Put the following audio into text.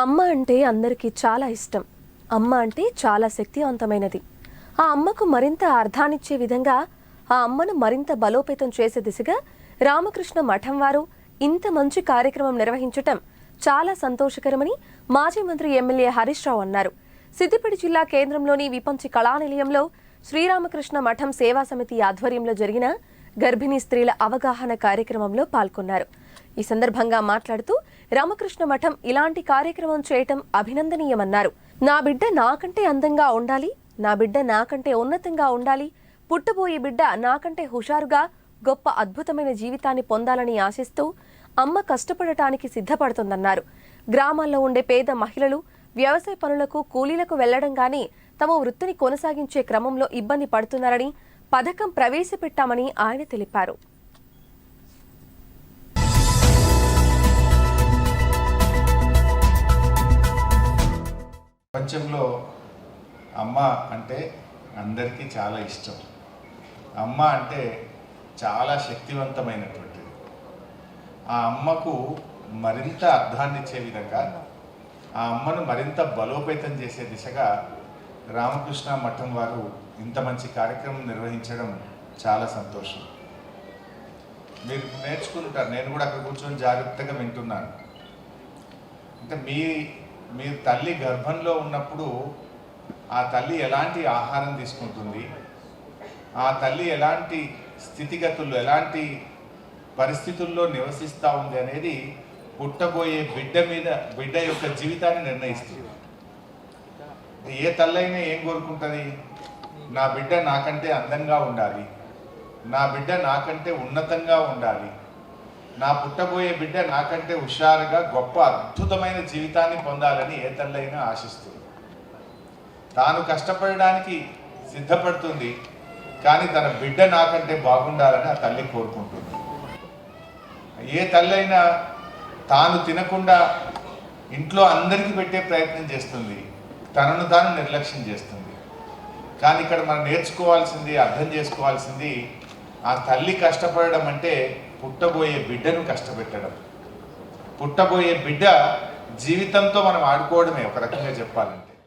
అమ్మ అంటే అందరికీ చాలా ఇష్టం. అమ్మ అంటే చాలా శక్తివంతమైనది. ఆ అమ్మకు మరింత అర్థాన్నిచ్చే విధంగా ఆ అమ్మను మరింత బలోపేతం చేసే దిశగా రామకృష్ణ మఠం వారు ఇంత మంచి కార్యక్రమం నిర్వహించటం చాలా సంతోషకరమని మాజీ మంత్రి ఎమ్మెల్యే హరీష్ రావు అన్నారు. సిద్దిపేట జిల్లా కేంద్రంలోని విపంచి కళానిలయంలో శ్రీరామకృష్ణ మఠం సేవా సమితి ఆధ్వర్యంలో జరిగిన గర్భిణీ స్త్రీల అవగాహన కార్యక్రమంలో పాల్గొన్నారు. ఈ సందర్భంగా మాట్లాడుతూ రామకృష్ణ మఠం ఇలాంటి కార్యక్రమం చేయటం అభినందనీయమన్నారు. నా బిడ్డ నాకంటే అందంగా ఉండాలి నా బిడ్డ నాకంటే ఉన్నతంగా ఉండాలి పుట్టబోయే బిడ్డ నాకంటే హుషారుగా గొప్ప అద్భుతమైన జీవితాన్ని పొందాలని ఆశిస్తూ అమ్మ కష్టపడటానికి సిద్ధపడుతుందన్నారు. గ్రామాల్లో ఉండే పేద మహిళలు వ్యవసాయ పనులకు కూలీలకు వెళ్ళడం గాని తమ వృత్తిని కొనసాగించే క్రమంలో ఇబ్బంది పడుతున్నారని పథకం ప్రవేశపెట్టామని ఆయన తెలిపారు. ప్రపంచంలో అమ్మ అంటే అందరికీ చాలా ఇష్టం. అమ్మ అంటే చాలా శక్తివంతమైనటువంటిది. ఆ అమ్మకు మరింత అర్థాన్ని ఇచ్చే విధంగా ఆ అమ్మను మరింత బలోపేతం చేసే దిశగా రామకృష్ణ మఠం వారు ఇంత మంచి కార్యక్రమం నిర్వహించడం చాలా సంతోషం. మీరు నేర్చుకుంటారు. నేను కూడా అక్కడ కూర్చొని జాగ్రత్తగా వింటున్నాను. అంటే మీ మీరు తల్లి గర్భంలో ఉన్నప్పుడు ఆ తల్లి ఎలాంటి ఆహారం తీసుకుంటుంది? ఆ తల్లి ఎలాంటి స్థితిగతులు ఎలాంటి పరిస్థితుల్లో నివసిస్తూ ఉంది అనేది పుట్టబోయే బిడ్డ మీద బిడ్డ యొక్క జీవితాన్ని నిర్ణయిస్తుంది. ఏ తల్లైనా ఏం కోరుకుంటుంది? నా బిడ్డ నాకంటే అందంగా ఉండాలి. నా బిడ్డ నాకంటే ఉన్నతంగా ఉండాలి. నా పుట్టబోయే బిడ్డ నాకంటే హుషారుగా గొప్ప అద్భుతమైన జీవితాన్ని పొందాలని ఏ తల్లైనా ఆశిస్తుంది. తాను కష్టపడడానికి సిద్ధపడుతుంది కానీ తన బిడ్డ నాకంటే బాగుండాలని ఆ తల్లి కోరుకుంటుంది. ఏ తల్లైనా తాను తినకుండా ఇంట్లో అందరికీ పెట్టే ప్రయత్నం చేస్తుంది తనను తాను నిర్లక్ష్యం చేస్తుంది. కానీ ఇక్కడ మనం నేర్చుకోవాల్సింది అర్థం చేసుకోవాల్సింది ఆ తల్లి కష్టపడడం అంటే పుట్టబోయే బిడ్డను కష్టపెట్టడం. పుట్టబోయే బిడ్డ జీవితంతో మనం ఆడుకోవడమే ఒక రకంగా చెప్పాలంటే.